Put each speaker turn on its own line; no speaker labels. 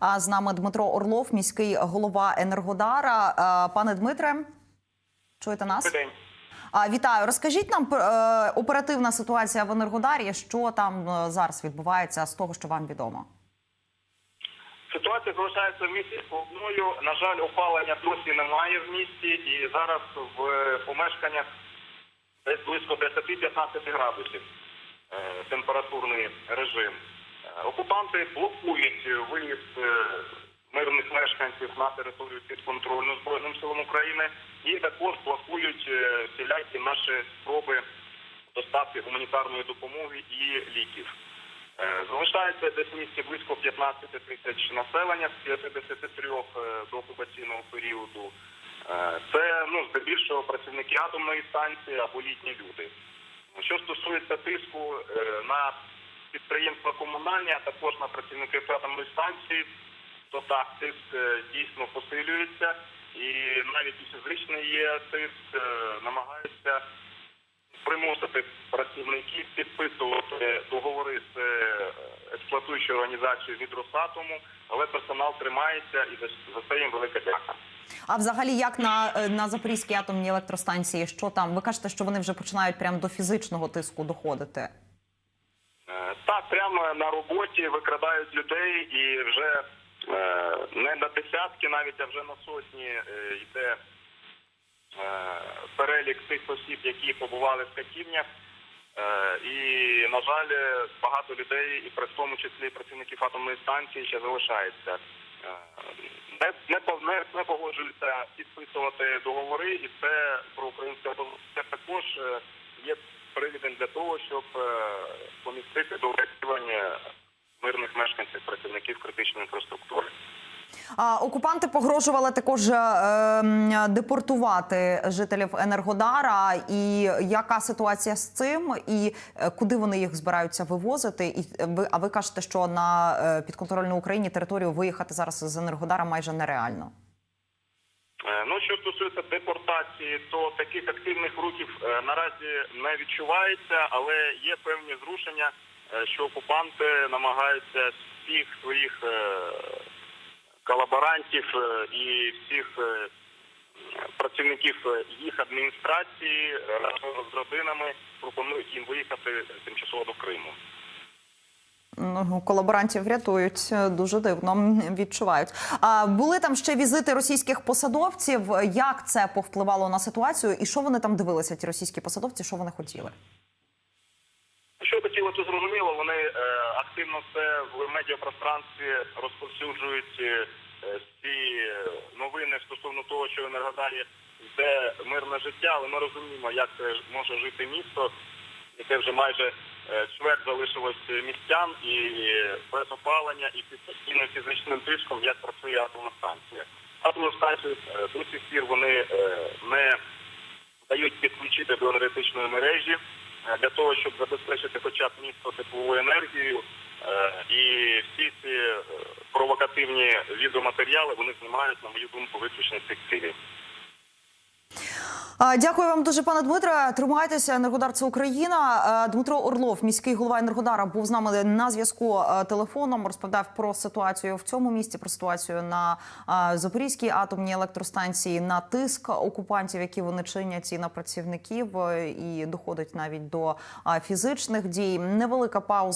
А з нами Дмитро Орлов, міський голова Енергодара. Пане Дмитре, чуєте нас?
День.
А, вітаю. Розкажіть нам е, оперативна ситуація в Енергодарі. Що там е, зараз відбувається з того, що вам відомо?
Ситуація залишається в місті складною. На жаль, опалення досі немає в місті, і зараз в е, помешканнях десь близько 10-15 градусів е, температурний режим. Е, Окупанти блокують виїзд е, мирних мешканців на територію підконтрольну Збройним силам України і також блокують е, всілякі наші спроби доставки гуманітарної допомоги і ліків. Е, Залишається десь в місті близько 15 тисяч населення з 53 е, до окупаційного періоду. Це ну здебільшого працівники атомної станції або літні люди. Що стосується тиску на підприємства комунальні, а також на працівників атомної станції, то так тиск е, дійсно посилюється, і навіть і фізичний є тиск, е, намагаються примусити працівників підписувати договори з е, експлуатуючою організацією від Росатому, але персонал тримається і за це їм велика дяка.
А взагалі, як на, на Запорізькій атомній електростанції, що там? Ви кажете, що вони вже починають прямо до фізичного тиску доходити.
Так, прямо на роботі викрадають людей і вже не на десятки, навіть а вже на сотні е, йде е, перелік тих осіб, які побували в катівнях. Е, І, на жаль, е, багато людей, і при тому числі працівників атомної станції, ще залишається. Е, не, не, не погоджуються підписувати договори, і це про українське це також е, є привідом для того, щоб е, помістити до врятування мирних мешканців, працівників критичної інфраструктури.
А, окупанти погрожували також е, депортувати жителів Енергодара. І яка ситуація з цим? І е, куди вони їх збираються вивозити? І е, ви, а ви кажете, що на е, підконтрольну Україні територію виїхати зараз з Енергодара майже нереально.
Ну, що стосується депортації, то таких активних рухів наразі не відчувається, але є певні зрушення, що окупанти намагаються всіх своїх е, колаборантів е, і всіх е, працівників е, їх адміністрації е, разом з родинами пропонують їм виїхати тимчасово до Криму.
Ну, колаборантів рятують е, дуже дивно відчувають. А були там ще візити російських посадовців. Як це повпливало на ситуацію, і що вони там дивилися? Ті російські посадовці, що вони хотіли?
Хотіло, зрозуміло. Вони е, активно це в медіапространстві розповсюджують е, е, е, новини стосовно того, що Енергодарі йде мирне життя, але ми розуміємо, як е, може жити місто, яке вже майже чверть залишилось містян і без опалення, і під постійним фізичним тиском, як працює атомна станція. Атомну станцію до сих пір вони не дають підключити до енергетичної мережі для того, щоб забезпечити хоча б місто тепловою енергією. Е, І всі ці е, провокативні відеоматеріали вони знімають, на мою думку, виключно цих цілей.
Дякую вам дуже, пане Дмитре. Тримайтеся, Енергодар це Україна. Дмитро Орлов, міський голова Енергодара, був з нами на зв'язку телефоном. Розповідав про ситуацію в цьому місті, про ситуацію на Запорізькій атомній електростанції, на тиск окупантів, які вони чинять, і на працівників, і доходить навіть до фізичних дій. Невелика пауза.